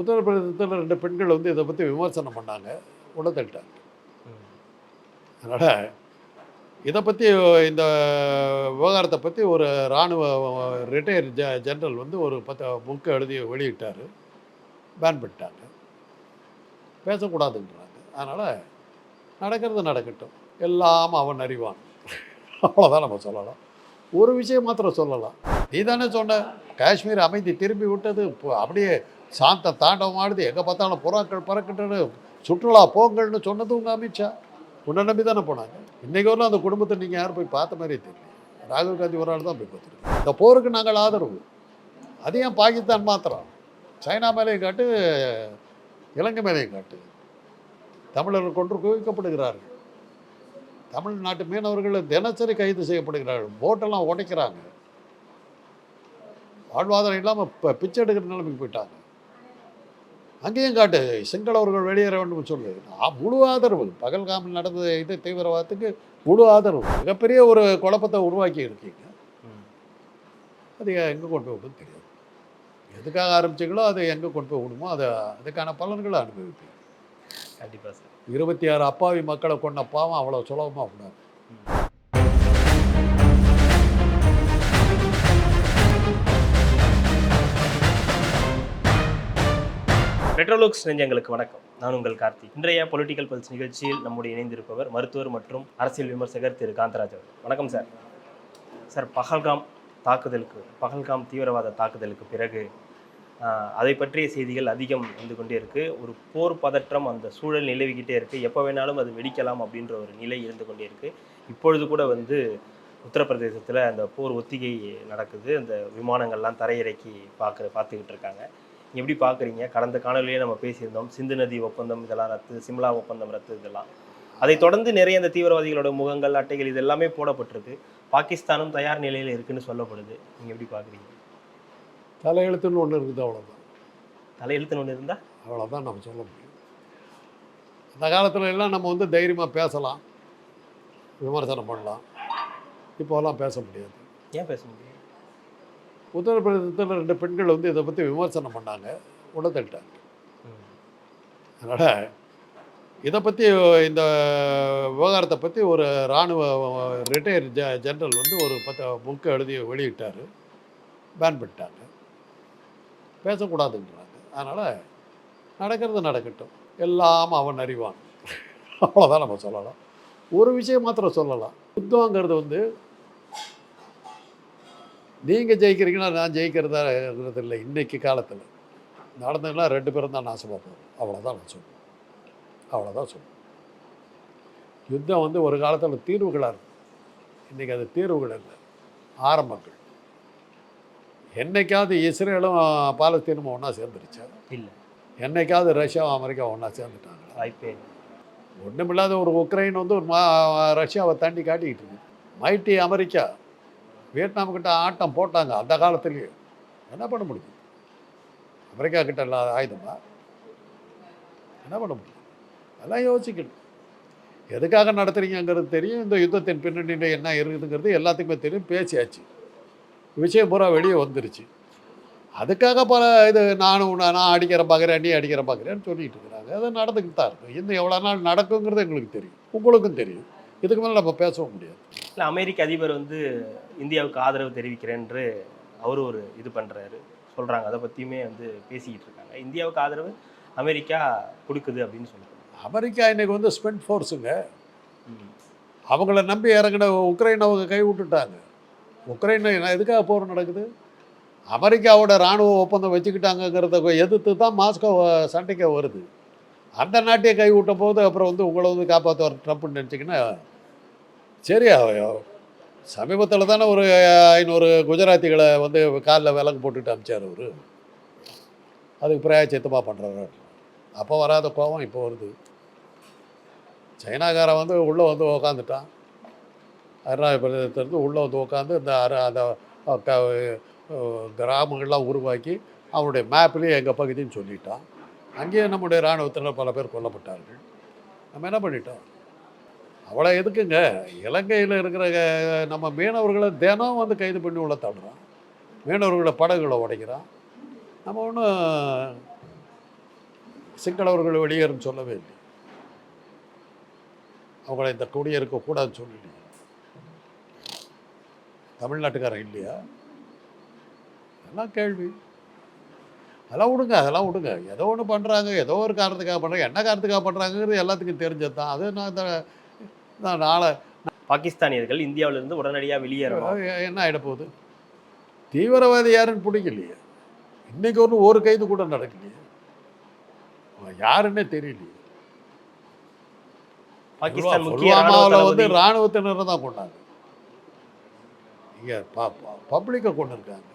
உத்தரப்பிரதேசத்தில் ரெண்டு பெண்கள் வந்து இதை பற்றி விமர்சனம் பண்ணாங்க. உடத்தள்ளிட்டாங்க அதனால் இதை பற்றி இந்த விவகாரத்தை பற்றி ஒரு இராணுவ ரிட்டையர் ஜ ஜென்ரல் வந்து ஒரு பத்து புக்கு எழுதி வெளியிட்டார். பேன் பண்ணிட்டாங்க. பேசக்கூடாதுன்றாங்க. அதனால் நடக்கிறது நடக்கட்டும். எல்லாம் அவன் அறிவான். அவ்வளோதான் நம்ம சொல்லலாம். ஒரு விஷயம் மாத்திரம் சொல்லலாம். நீ தானே சொன்ன காஷ்மீர் அமைதி திரும்பி விட்டது. இப்போ அப்படியே சாந்த தாண்டவம் ஆடுது. எங்கே பார்த்தாலும் புறாக்கள் பறக்கிட்டது சுற்றுலா போங்கள்னு சொன்னது உங்கள் அமித்ஷா. உன்னை நம்பி தானே போனாங்க. இன்றைக்கு வரலாம் அந்த குடும்பத்தை நீங்கள் யாரும் போய் பார்த்த மாதிரியே தெரியல. ராகுல் காந்தி ஒரு ஆள் தான் போய் பார்த்துருக்கோம் இந்த போருக்கு நாங்கள் ஆதரவு. அது ஏன் பாகிஸ்தான் மாத்திரம்? சைனா மேலேயும் காட்டு இலங்கை மேலேயும் காட்டு. தமிழர்கள் கொன்று குவிக்கப்படுகிறார்கள். தமிழ்நாட்டு மீனவர்கள் தினசரி கைது செய்யப்படுகிறார்கள். போட்டெல்லாம் உடைக்கிறாங்க. வாழ்வாதாரம் இல்லாமல் இப்போ பிச்சை எடுக்கிற நிலைமைக்கு போயிட்டாங்க. அங்கேயும் காட்டு சிங்களவர்கள் வெளியேற வேண்டும் சொல்லு நான் முழு ஆதரவு பகல்காமில் நடந்த இது தீவிரவாதத்துக்கு முழு ஆதரவு மிகப்பெரிய ஒரு குழப்பத்தை உருவாக்கி இருக்கீங்க. அது எங்கே கொண்டு விடும் தெரியாது. எதுக்காக ஆரம்பிச்சிங்களோ அதை எங்கே கொண்டு போய் விடுமோ அதை அதுக்கான பலன்களை அனுபவிப்பீங்க. கண்டிப்பாக சார். இருபத்தி ஆறு அப்பாவி மக்களை கொண்ட பாவம் அவ்வளோ சுலபமாக விடாது ரெட்ரோலோக்ஸ் நெஞ்சங்களுக்கு வணக்கம். நான் உங்கள் கார்த்திக் இன்றைய பொலிட்டிக்கல் பல்ஸ் நிகழ்ச்சியில் நம்முடைய இணைந்திருப்பவர் மருத்துவர் மற்றும் அரசியல் விமர்சகர் திரு காந்தராஜ் அவர்கள். வணக்கம் சார் சார் பகல்காம் தாக்குதலுக்கு பகல்காம் தீவிரவாத தாக்குதலுக்கு பிறகு அதை பற்றிய செய்திகள் அதிகம் வந்து கொண்டே இருக்கு. ஒரு போர் பதற்றம் அந்த சூழல் நிலவிக்கிட்டே இருக்கு. எப்போ வேணாலும் அது வெடிக்கலாம் அப்படின்ற ஒரு நிலை இருந்து கொண்டே இருக்கு. இப்பொழுது கூட வந்து உத்தரப்பிரதேசத்தில் அந்த போர் ஒத்திகை நடக்குது. அந்த விமானங்கள்லாம் தரையிறக்கி பார்க்க பார்த்துக்கிட்டு இருக்காங்க. எப்படி பார்க்குறீங்க? கடந்த காணொலியே நம்ம பேசியிருந்தோம். சிந்து நதி ஒப்பந்தம் இதெல்லாம் ரத்து சிம்லா ஒப்பந்தம் ரத்து இதெல்லாம். அதை தொடர்ந்து நிறைய இந்த தீவிரவாதிகளோட முகங்கள் அட்டைகள் இது எல்லாமே போடப்பட்டிருக்கு. பாகிஸ்தானும் தயார் நிலையில் இருக்குன்னு சொல்லப்படுது. நீங்கள் எப்படி பார்க்குறீங்க? தலையெழுத்துன்னு ஒன்று இருக்குது அவ்வளோதான் தலையெழுத்துன்னு ஒன்று இருந்தால் அவ்வளோதான் நம்ம சொல்ல முடியும். அந்த காலத்துல எல்லாம் நம்ம வந்து தைரியமாக பேசலாம் விமர்சனம் பண்ணலாம். இப்போலாம் பேச முடியாது. ஏன் பேச முடியும் உத்தரப்பிரதேசத்தில் ரெண்டு பெண்கள் வந்து இதை பற்றி விமர்சனம் பண்ணாங்க. உள்ள அதனால் இதை பற்றி இந்த விவகாரத்தை பற்றி ஒரு இராணுவ ரிட்டையர் ஜ ஜென்ரல் வந்து ஒரு பத்து புக்கு எழுதி வெளியிட்டார். பேன் பண்ணிட்டாங்க. பேசக்கூடாதுன்றாங்க. அதனால் நடக்கிறது நடக்கட்டும். எல்லாம் அவன் அறிவான். அவ்வளோதான் நம்ம சொல்லலாம். ஒரு விஷயம் மாத்திரம் சொல்லலாம். யுத்தங்கிறது வந்து நீங்கள் ஜெயிக்கிறீங்கன்னா நான் ஜெயிக்கிறதா இருக்கிறது இல்லை இன்னைக்கு காலத்தில். நடந்ததுன்னா ரெண்டு பேரும் தான் நாசமாக போகும். அவ்வளோதான் நான் சொல்லுவேன் அவ்வளோதான் சொல்லுவேன் யுத்தம் வந்து ஒரு காலத்தில் தீர்வுகளாக இருக்கும் இன்றைக்கி அது தீர்வுகள் இல்லை. ஆரம்பங்கள். என்னைக்காவது இஸ்ரேலும் பாலஸ்தீனும் ஒன்றா சேர்ந்துருச்சா? இல்லை. என்னைக்காவது ரஷ்யாவும் அமெரிக்காவும் ஒன்றா சேர்ந்துட்டாங்களா? வாய்ப்பே. ஒன்றுமில்லாத ஒரு உக்ரைன் வந்து ஒரு மா ரஷ்யாவை தாண்டி காட்டிக்கிட்டு இருக்கு. Mighty America. வியட்நாம்கிட்ட ஆட்டம் போட்டாங்க அந்த காலத்துலேயே. என்ன பண்ண முடியும்? அமெரிக்கா கிட்ட இல்லாத ஆயுதமா? என்ன பண்ண முடியும்? அதெல்லாம் யோசிக்கணும். எதுக்காக நடத்துகிறீங்கிறது தெரியும். இந்த யுத்தத்தின் பின்னணியில் என்ன இருக்குதுங்கிறது எல்லாத்துக்குமே தெரியும். பேசியாச்சு. விஷயம் பூரா வெளியே வந்துருச்சு. அதுக்காக பல இது நானும் நான் அடிக்கிற பார்க்குறேன் நீ அடிக்கிற பார்க்குறேன்னு சொல்லிட்டு இருக்கிறாங்க. அது நடந்துக்கிட்டு தான் இருக்கும். இன்னும் எவ்வளோ நாள் நடக்குங்கிறது எங்களுக்கு தெரியும். உங்களுக்கும் தெரியும். இதுக்கு மேலே நம்ம பேசவும் முடியாது. இல்லை அமெரிக்க அதிபர் வந்து இந்தியாவுக்கு ஆதரவு தெரிவிக்கிறேன்று அவர் ஒரு இது பண்ணுறாரு சொல்கிறாங்க அதை பற்றியுமே வந்து பேசிக்கிட்டு இருக்காங்க. இந்தியாவுக்கு ஆதரவு அமெரிக்கா கொடுக்குது அப்படின்னு சொல்லுறாங்க அமெரிக்கா இன்னைக்கு வந்து ஸ்பெண்ட் ஃபோர்ஸுங்க அவங்கள நம்பி இறங்கின உக்ரைன் அவங்க கை விட்டுட்டாங்க. உக்ரைன் எதுக்காக போர் நடக்குது? அமெரிக்காவோட இராணுவ ஒப்பந்தம் வச்சுக்கிட்டாங்கங்கிறத எதிர்த்து தான் மாஸ்கோ சண்டைக்கு வருது. அந்த நாட்டையே கை விட்ட போது அப்புறம் வந்து உங்களை வந்து காப்பாற்ற வர ட்ரம்ப்னு நினச்சிங்கன்னா சரி சமீபத்தில் தானே ஒரு ஐநூறு குஜராத்திகளை வந்து காலில் விலங்கு போட்டுட்டு அமிச்சார் அவர். அதுக்கு பிராயச்சித்தமாக பண்ணுறாரு அப்போ வராத கோபம் இப்போ வருது. சைனாக்காரன் வந்து உள்ளே வந்து உக்காந்துட்டான். அருணாச்சல பிரதேசத்துலேருந்து உள்ளே வந்து உட்காந்து இந்த அரு அந்த க கிராமங்கள்லாம் உருவாக்கி அவனுடைய மேப்லேயே எங்கள் பகுதின்னு சொல்லிட்டான். அங்கேயே நம்முடைய இராணுவத்தினர் பல பேர் கொல்லப்பட்டார்கள். நம்ம என்ன பண்ணிட்டோம்? அவ்வளோ எதுக்குங்க? இலங்கையில் இருக்கிற நம்ம மீனவர்களை தினம் வந்து கைது பண்ணி உள்ள தள்ளுறான். மீனவர்களோட படகுகளை உடைக்கிறான். நம்ம ஒன்றும் சிங்களவர்கள் வெளியேறும் சொல்லவே இல்லை. அவங்கள இந்த குடியிருக்க கூடாதுன்னு சொல்லலையே. தமிழ்நாட்டுக்காரன் இல்லையா? அதெல்லாம் கேள்வி. அதெல்லாம் விடுங்க அதெல்லாம் விடுங்க. ஏதோ ஒன்று பண்ணுறாங்க ஏதோ ஒரு காரணத்துக்காக பண்ணுறாங்க என்ன காரணத்துக்காக பண்ணுறாங்கிறது எல்லாத்துக்கும் தெரிஞ்சது தான் அது நான் இந்த நான் நாளை பாகிஸ்தானியர்கள் இந்தியாவிலிருந்து உடனடியாக வெளியேறணும். என்ன ஆகிட போகுது? தீவிரவாதி யாருன்னு பிடிக்கலையே இன்னைக்கு ஒன்றும் ஒரு கைது கூட நடக்கலையே. யாருன்னே தெரியலையே. பாகிஸ்தான் புல்வாமாவில் வந்து இராணுவத்தினரை தான் கொண்டாங்க. இங்கே பப்ளிக்கை கொண்டு இருக்காங்க.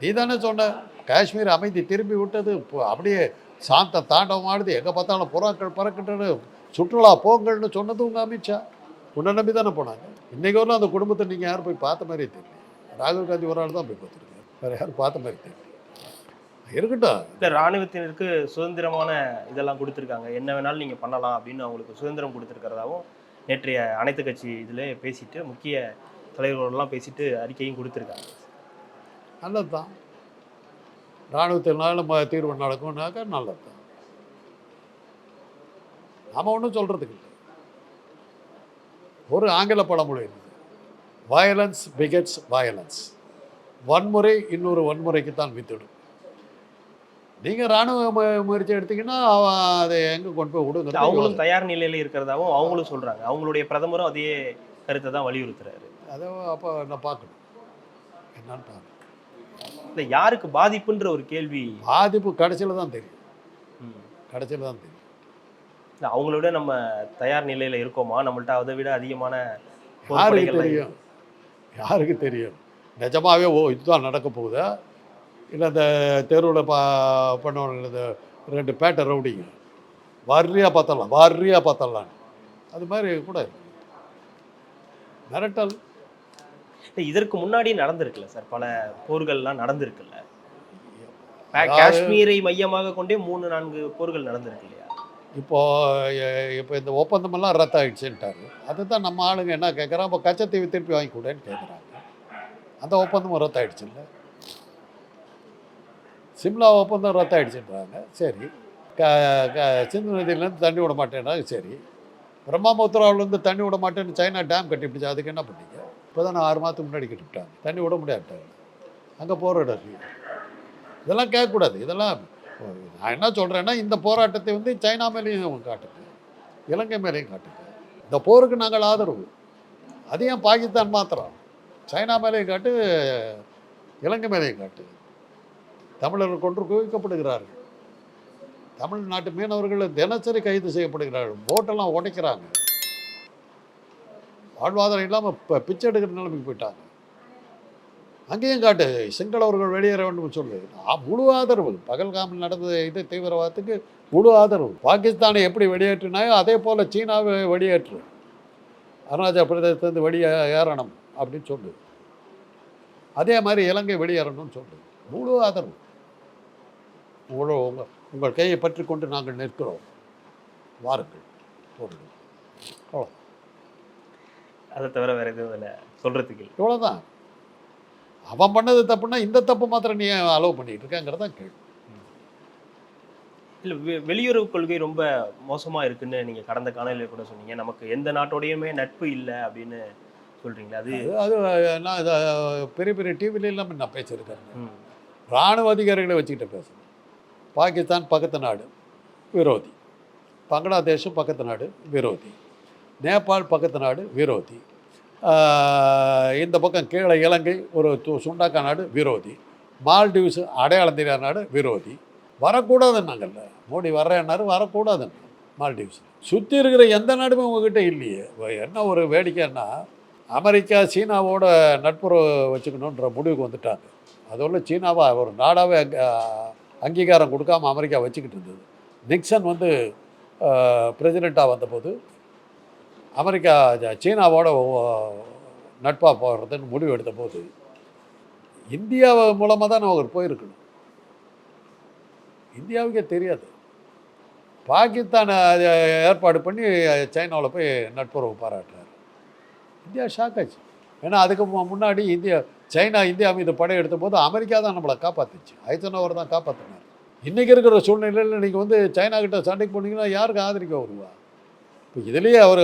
நீ தானே சொன்ன காஷ்மீர் அமைதி திரும்பி விட்டது அப்படியே சாந்த தாண்டவம் ஆடுது எங்கே பார்த்தாலும் புறாக்கள் பறக்கின்றது சுற்றுலா போங்கள்னு சொன்னது உங்கள் அமித்ஷா. உன்னை நம்பி தானே போனாங்க. இன்னைக்கு வரலாம் அந்த குடும்பத்தை நீங்கள் யாரும் போய் பார்த்த மாதிரியே தெரியல. ராகுல் காந்தி ஒரு ஆள் தான் போய் பார்த்துருக்காரு. வேறு யாரும் பார்த்த மாதிரி தெரியல. இருக்கட்டும். இந்த ராணுவத்தினருக்கு சுதந்திரமான இதெல்லாம் கொடுத்துருக்காங்க. என்ன வேணாலும் நீங்கள் பண்ணலாம் அப்படின்னு அவங்களுக்கு சுதந்திரம் கொடுத்துருக்கிறதாவும் நேற்றைய அனைத்து கட்சி இதில் பேசிட்டு முக்கிய தலைவர்களெல்லாம் பேசிட்டு அறிக்கையும் கொடுத்துருக்காங்க. நல்லது தான் இராணுவத்தினால ம தீர்வு நடக்கும்னாக்கா நல்லது தான் நாம் ஒன்றும் சொல்கிறதுக்கு இல்லை. ஒரு ஆங்கில பழமொழி இருக்குது. வயலன்ஸ் பிகெட்ஸ் வயலன்ஸ் வன்முறை இன்னொரு வன்முறைக்கு தான் வித்துடும். நீங்கள் இராணுவ மு- முயற்சி எடுத்தீங்கன்னா அதை எங்கே கொண்டு போய் விடுங்க அவங்களும் தயார் நிலையில இருக்கிறதாவும் அவங்களும் சொல்றாங்க. அவங்களுடைய பிரதமரும் அதே கருத்தை தான் வலியுறுத்துறாரு. அதை அப்போ நான் பார்க்கணும். என்னன்னு பார்க்கணும். இல்ல யாருக்கு பாதிப்புன்ற ஒரு கேள்வி? பாதிப்பு கடைசியில் தான் தெரியும். கடைசியில் தான் தெரியும். இல்ல அவங்கள விட நம்ம தயார் நிலையில இருக்கோமா? நம்மள்ட்ட அதை விட அதிகமான யாருக்கு தெரியும்? யாருக்கு தெரியும்? நிஜமாவே ஓ இதுதான் நடக்க போகுதா. இல்லை இந்த தெருவில் பா பண்ணுவாங்க ரெண்டு பேட்டை ரவுடிங்க. வர்றியாக பார்த்தரலாம் வர்றியாக பார்த்தரலாம் அது மாதிரி கூட. மிரட்டல். இதற்கு முன்னாடி நடந்திருக்குல்ல சார் பல போர்கள்லாம் நடந்திருக்குல்ல? காஷ்மீரை மையமாக கொண்டே மூணு நான்கு போர்கள் நடந்திருக்கு இப்போது இப்போ இப்போ இந்த ஒப்பந்தமெல்லாம் ரத்தாயிடுச்சுன்ட்டாரு. அதுதான் நம்ம ஆளுங்க என்ன கேட்குறான் அப்போ கச்சத்தீவு திருப்பி வாங்கி கொடுன்னு கேட்குறாங்க. அந்த ஒப்பந்தமும் ரத்தாயிடுச்சு இல்லை சிம்லா ஒப்பந்தம் ரத்தாயிடுச்சுன்றாங்க. சரி. க க சிந்து நதியிலேருந்து தண்ணி விட மாட்டேன்றாங்க. சரி. பிரம்மபுத்திராவிலேருந்து தண்ணி விட மாட்டேன்னு சைனா டேம் கட்டிப்பிடிச்சு அதுக்கு என்ன பண்ணீங்க? இப்போ தான் ஆறு மாதத்துக்கு முன்னாடி கட்டிவிட்டாங்க. தண்ணி விட முடியாட்டாங்க. அங்கே போராடுறது. இதெல்லாம் கேட்கக்கூடாது. இதெல்லாம் நான் என்ன சொல்கிறேன்னா இந்த போராட்டத்தை வந்து சைனா மேலேயும் காட்டுது. இலங்கை மேலேயும் காட்டுது. இந்த போருக்கு நாங்கள் ஆதரவு. அது ஏன் பாகிஸ்தான் மாத்திரம்? சைனா மேலேயும் காட்டு இலங்கை மேலேயும் காட்டு. தமிழர்கள் கொன்று குவிக்கப்படுகிறார்கள். தமிழ்நாட்டு மீனவர்கள் தினசரி கைது செய்யப்படுகிறார்கள். போட்டெல்லாம் உடைக்கிறாங்க. வாழ்வாதாரம் இல்லாமல் இப்போ பிச்சை எடுக்கிற நிலைமைக்கு போயிட்டாங்க. அங்கேயும் காட்டு சிங்களவர்கள் வெளியேற வேண்டும் சொல்லு. முழு ஆதரவு பகல்காமில் நடந்த இது தீவிரவாதத்துக்கு முழு ஆதரவு. பாகிஸ்தானை எப்படி வெளியேற்றினாயோ அதே போல் சீனாவை வெளியேற்று. அருணாச்சல பிரதேசத்துலேருந்து வெளியே ஏறணும் அப்படின்னு சொல்லு. அதே மாதிரி இலங்கை வெளியேறணும்னு சொல்லு. முழு ஆதரவு. உங்களோ உங்கள் உங்கள் கையை பற்றி கொண்டு நாங்கள் நிற்கிறோம். வாருங்கள் போடுங்கள். அவ்வளோ அதை தவிர வேற எதுவும் இல்லை. சொல்றதுக்கு இல்லை. இவ்வளோதான் அவன் பண்ணது தப்புன்னா இந்த தப்பு மாத்திரம் நீ அலோவ் பண்ணிட்டு இருக்கேங்கிறத கேள்வி. இல்ல வெளியுறவு கொள்கை ரொம்ப மோசமா இருக்குன்னு நீங்க கடந்த காலையில கூட சொன்னீங்க. நமக்கு எந்த நாட்டோடையுமே நட்பு இல்லை அப்படின்னு சொல்றீங்களா அது அது நான் இதை பெரிய பெரிய டிவில இல்லாமல் நான் பேசியிருக்கேன். இராணுவ அதிகாரிகளை வச்சுக்கிட்டு பேசுகிறேன் பாகிஸ்தான் பக்கத்து நாடு விரோதி. பங்களாதேஷும் பக்கத்து நாடு விரோதி. நேபாள் பக்கத்து நாடு விரோதி. இந்த பக்கம் கீழே இலங்கை ஒரு சுண்டாக்கா நாடு விரோதி. மால்டீவ்ஸ் அடையாளம் தெரியாத நாடு விரோதி. வரக்கூடாதுன்னாங்கல்ல. மோடி வர்றேன்னாரு வரக்கூடாதுன்னு மால்டீவ்ஸ். சுற்றி இருக்கிற எந்த நாடுமே உங்ககிட்ட இல்லையே. என்ன ஒரு வேடிக்கைன்னா அமெரிக்கா சீனாவோட நட்புறவு வச்சுக்கணுன்ற முடிவுக்கு வந்துட்டாங்க. அதோட சீனாவை ஒரு நாடாகவே அங்கீகாரம் கொடுக்காம அமெரிக்கா வச்சுக்கிட்டு இருந்தது. நிக்சன் வந்து பிரசிடெண்ட்டாக வந்தபோது அமெரிக்கா சீனாவோட நட்பாக போகிறதுன்னு முடிவு எடுத்த போது இந்தியா மூலமாக தான் அவர் போயிருக்கணும். இந்தியாவுக்கே தெரியாது. பாகிஸ்தானை ஏற்பாடு பண்ணி சைனாவில் போய் நட்புறவு பாராட்டுறாரு. இந்தியா ஷாக் ஆச்சு. ஏன்னா அதுக்கு முன்னாடி இந்தியா சைனா இந்தியா மீது படையெடுத்த போது அமெரிக்கா தான் நம்மளை காப்பாத்துச்சு. ஐசனோவர் தான் காப்பாற்றினார் இன்றைக்கி இருக்கிற சூழ்நிலையில் நீங்கள் வந்து சைனா கிட்ட சண்டைக்கு போனீங்கன்னா யாருக்கு ஆதரிக்க வருவா? இப்போ இதுலேயே அவர்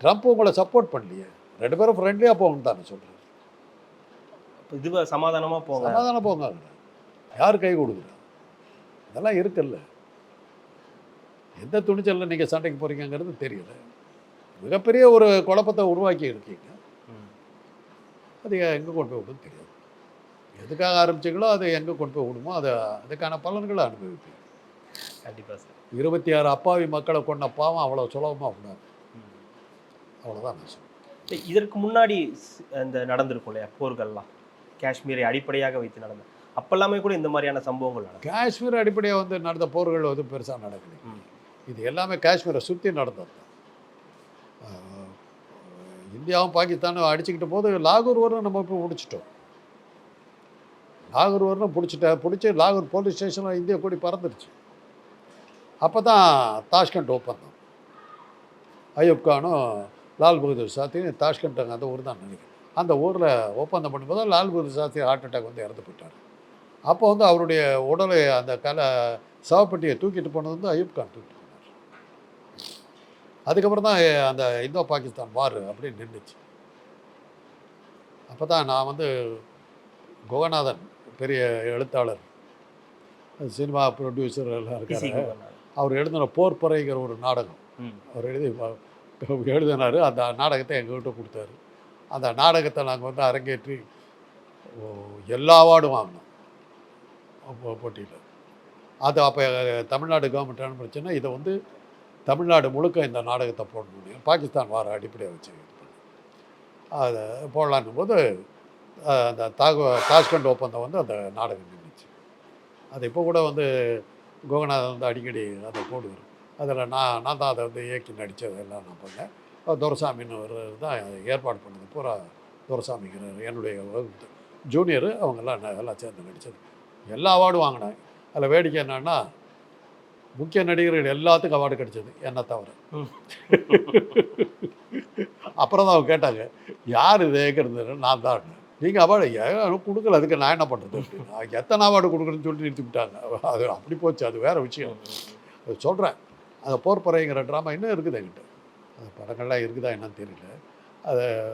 ட்ரம்ப் உங்களை சப்போர்ட் பண்ணலையே. ரெண்டு பேரும் ஃப்ரெண்ட்லியாக போகணும் தானே சொல்கிறார் இது சமாதானமா போங்க? சமாதானம் போங்க யார் கை கொடுக்குறா? இதெல்லாம் இருக்குல்ல. எந்த துணிச்சலில் நீங்கள் சண்டைக்கு போகிறீங்கங்கிறது தெரியல. மிகப்பெரிய ஒரு குழப்பத்தை உருவாக்கி இருக்கீங்க. ம். அது எங்கே கொண்டு போய் விடுன்னு தெரியாது. எதுக்காக ஆரம்பிச்சிங்களோ அது எங்கே கொண்டு போய் விடுமோ அதை அதுக்கான பலன்களை அனுபவிப்பீங்க. கண்டிப்பா சார். இருபத்தி ஆறு அப்பாவி மக்களை கொண்ட பாவம் அவ்வளோ சுலபமாக விடாது. அவ்வளோதான் நான். இல்ல, இதற்கு முன்னாடி இந்த நடந்திருக்கும் இல்லையா? போர்கள்லாம். காஷ்மீரை அடிப்படையாக வைத்து நடந்த. அப்பெல்லாமே கூட இந்த மாதிரியான சம்பவங்கள் நடக்கும் காஷ்மீர் அடிப்படையாக வந்து நடந்த போர்கள் வந்து பெருசாக நடக்கல ம். இது எல்லாமே காஷ்மீரை சுற்றி நடந்தது. இந்தியாவும் பாகிஸ்தானும் அடிச்சுக்கிட்ட போது லாகூர் வரணும் நம்ம இப்போ பிடிச்சிட்டோம் லாகூர் வரணும் பிடிச்சிட்ட பிடிச்சி லாகூர் போலீஸ் ஸ்டேஷனில் இந்திய கொடி பறந்துருச்சு. அப்போ தான் தாஷ்கண்ட் ஒப்பந்தம் அயூப் கானும் லால் பகதூர் சாஸ்திரி தாஷ்கண்ட் அந்த ஊர் தான் நினைக்கிறேன். அந்த ஊரில் ஒப்பந்தம் பண்ணும்போது லால் பகதூர் சாஸ்திரி ஹார்ட் அட்டாக் வந்து இறந்து போயிட்டார். அப்போ வந்து அவருடைய உடலை அந்த கலை சவப்பெட்டியை தூக்கிட்டு போனது வந்து அயூப் கான் தூக்கிட்டு போனார். அதுக்கப்புறம் தான் அந்த இந்தோ பாகிஸ்தான் வார் அப்படின்னு நின்றுச்சு அப்போ தான் நான் வந்து குகநாதன் பெரிய எழுத்தாளர் சினிமா ப்ரொடியூசர் எல்லாம் இருக்காரு. governor. அவர் எழுதின போர்ப்பறைங்கிற ஒரு நாடகம். அவர் எழுதி எழுதினார். அந்த நாடகத்தை எங்ககிட்ட கொடுத்தாரு. அந்த நாடகத்தை நாங்கள் வந்து அரங்கேற்றி எல்லா அவார்டும் வாங்கினோம். போட்டியில். அது அப்போ தமிழ்நாடு கவர்மெண்ட் அனுப்பிச்சுன்னா இதை வந்து தமிழ்நாடு முழுக்க இந்த நாடகத்தை போடணும் பாகிஸ்தான் வார அடிப்படையாக வச்சு. அதை போடலான்னும் போது அந்த தாகு தாஷ்கண்ட் ஒப்பந்தம் வந்து அந்த நாடகம் நின்றுச்சு அது இப்போ கூட வந்து கோகநாதன் வந்து அடிக்கடி அதை போடுவார் அதில் நான் நான் தான் அதை வந்து இயக்கி நடித்தது எல்லாம் நான் பண்ணேன். துரைசாமின்னு ஒரு தான் ஏற்பாடு பண்ணது. பூரா துரைசாமிங்கிறார் என்னுடைய வகுப்பு ஜூனியரு அவங்கெல்லாம் நான் எல்லாம் சேர்ந்து நடித்தது. எல்லா அவார்டும் வாங்கினேன். அதில் வேடிக்கை என்னன்னா முக்கிய நடிகர்கள் எல்லாத்துக்கும் அவார்டு கிடைச்சது என்ன தவிர. அப்புறம் தான் அவங்க கேட்டாங்க யார் இது ஏற்கிறது நான் தான். நீங்கள் அவார்டு ஏன் கொடுக்கல. அதுக்கு நான் என்ன பண்ணுறது அப்படின்னு எத்தனை அவார்டு கொடுக்குறேன்னு சொல்லி நிறுத்தி விட்டாங்க. அது அப்படி போச்சு. அது வேறு விஷயம். அது சொல்கிறேன் அந்த போர்ப்பறைங்கிற ட்ராமா இன்னும் இருக்குது என்கிட்ட. அந்த படங்கள்லாம் இருக்குதா என்னன்னு தெரியல. அது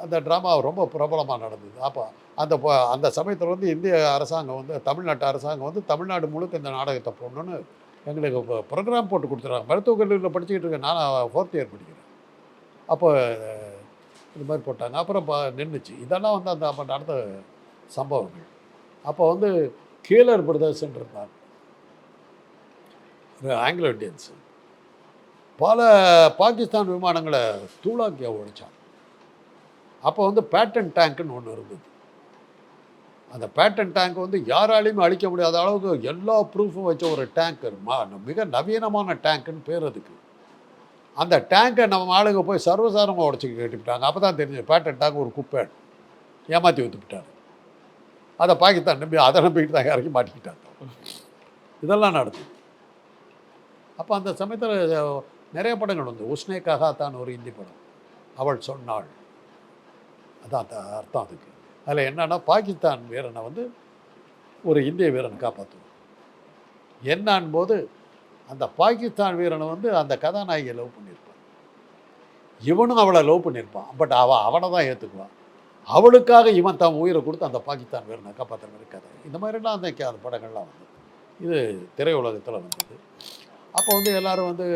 அந்த ட்ராமா ரொம்ப பிரபலமாக நடந்தது. அப்போ அந்த ப- அந்த சமயத்தில் வந்து இந்திய அரசாங்கம் வந்து தமிழ்நாட்டு அரசாங்கம் வந்து தமிழ்நாடு முழுக்க இந்த நாடகத்தை போடணும்னு எங்களுக்கு ப்ரோக்ராம் போட்டு கொடுத்துட்றாங்க மருத்துவக் கல்லூரியில் படிச்சுக்கிட்டு இருக்கேன். நான் ஃபோர்த் இயர் படிக்கிறேன். அப்போ இது மாதிரி போட்டாங்க. அப்புறம் பா நின்றுச்சு இதெல்லாம் வந்து அந்த அப்போ நடந்த சம்பவங்கள். அப்போ வந்து கீழர் பிரதர்ஸ்ன்னு இருந்தாங்க ஆங்கிலோ இண்டியன்ஸ் பல பாகிஸ்தான் விமானங்களை தூளாக்கியாக உடைச்சான் அப்போ வந்து பேட்டன் டேங்க்குன்னு ஒன்று இருந்தது. அந்த பேட்டன் டேங்க் வந்து யாராலையுமே அழிக்க முடியாத அளவுக்கு எல்லா ப்ரூஃபும் வச்ச ஒரு டேங்க் மிக நவீனமான டேங்க்குன்னு பேர் அதுக்கு. அந்த டேங்கை நம்ம ஆளுங்க போய் சர்வசாரமாக உடச்சி கட்டிவிட்டாங்க அப்போ தான் தெரிஞ்சு பேட்டன் டேங்க் ஒரு குப்பை. ஏமாற்றி ஊற்றிவிட்டாங்க அதை பாகிஸ்தான் நம்பி அதை நம்பிக்கிட்டு தான் இறக்கி மாட்டிக்கிட்டாங்க இதெல்லாம் நடந்தது. அப்போ அந்த சமயத்தில் நிறைய படங்கள் வந்து. உஸ்னே கஹாத்தான் ஒரு இந்தி படம். அவள் சொன்னாள். அதான் அந்த அர்த்தம் அதுக்கு. அதில் என்னன்னா பாகிஸ்தான் வீரனை வந்து ஒரு இந்திய வீரனை காப்பாற்றுவோம் என்னான் போது அந்த பாகிஸ்தான் வீரனை வந்து அந்த கதாநாயகியை லவ் பண்ணியிருப்பான். இவனும் அவளை லவ் பண்ணியிருப்பான். பட் அவள் அவனை தான் ஏற்றுக்குவான் அவளுக்காக இவன் தான் உயிரை கொடுத்து அந்த பாகிஸ்தான் வீரனை காப்பாற்றுற மாதிரி கதை இந்த மாதிரிலாம் அந்த அந்த படங்கள்லாம் வந்து இது திரையுலகத்தில் வந்தது. அப்போ வந்து எல்லாரும் வந்து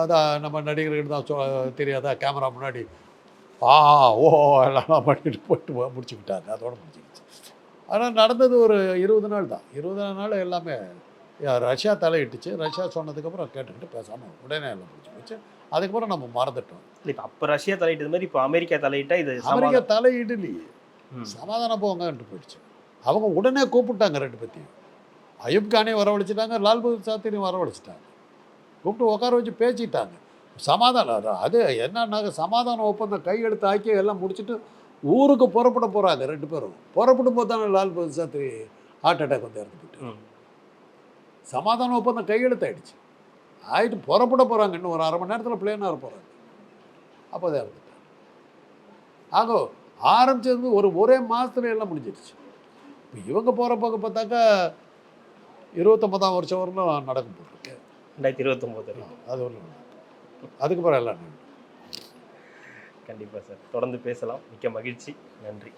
அதான் நம்ம நடிகர்கள் தான் சொ தெரியாதா? கேமரா முன்னாடி ஆ ஓ எல்லாம் பண்ணிட்டு போட்டு முடிச்சுக்கிட்டாங்க. அதோட முடிச்சுக்கிச்சு ஆனால் நடந்தது ஒரு இருபது நாள் தான். இருபது நாள் எல்லாமே ரஷ்யா தலையிட்டுச்சு. ரஷ்யா சொன்னதுக்கப்புறம் கேட்டுக்கிட்டு பேசாமல் உடனே எல்லாம் முடிச்சு போச்சு அதுக்கப்புறம் நம்ம மறந்துட்டோம். இப்ப அப்ப ரஷ்யா தலையிட்டது மாதிரி இப்ப அமெரிக்கா தலையிட்டா இது அமெரிக்கா. தலையிடலையே. சமாதானம் போங்கன்ட்டு போயிடுச்சு. அவங்க உடனே கூப்பிட்டாங்க ரெண்டு பற்றியும் அயூப் கானையும் வரவழைச்சிட்டாங்க லால் பகதூர் சாஸ்திரியும் வரவழைச்சிட்டாங்க. கூப்பிட்டு உட்கார வச்சு பேசிட்டாங்க. சமாதானம் அது- என்னன்னாக்க சமாதான ஒப்பந்தம் கையெழுத்து ஆக்கி எல்லாம் முடிச்சுட்டு ஊருக்கு புறப்பட போகிறாங்க ரெண்டு பேரும். புறப்படும் போது தானே லால் பகதூர் சாஸ்திரி ஹார்ட் அட்டாக் வந்து இறந்து போயிட்டு. சமாதான ஒப்பந்தம் கையெழுத்தாயிடுச்சு. ஆயிட்டு புறப்பட போகிறாங்க இன்னும் ஒரு அரை மணி நேரத்தில் பிளேனாக போகிறாங்க அப்போ தான் இறந்துட்டாங்க. ஆக ஆரம்பிச்சது ஒரு ஒரே மாதத்துல எல்லாம் முடிஞ்சிருச்சு இப்போ இவங்க போகிற பக்கம் பார்த்தாக்கா இருபத்தொம்பதாம் வருஷம் வரலும் நடக்கும் போட்டிருக்கு ரெண்டாயிரத்தி இருபத்தொம்போது அது ஒன்றும் அதுக்கப்புறம் எல்லாம். கண்டிப்பாக சார். தொடர்ந்து பேசலாம். மிக்க மகிழ்ச்சி. நன்றி.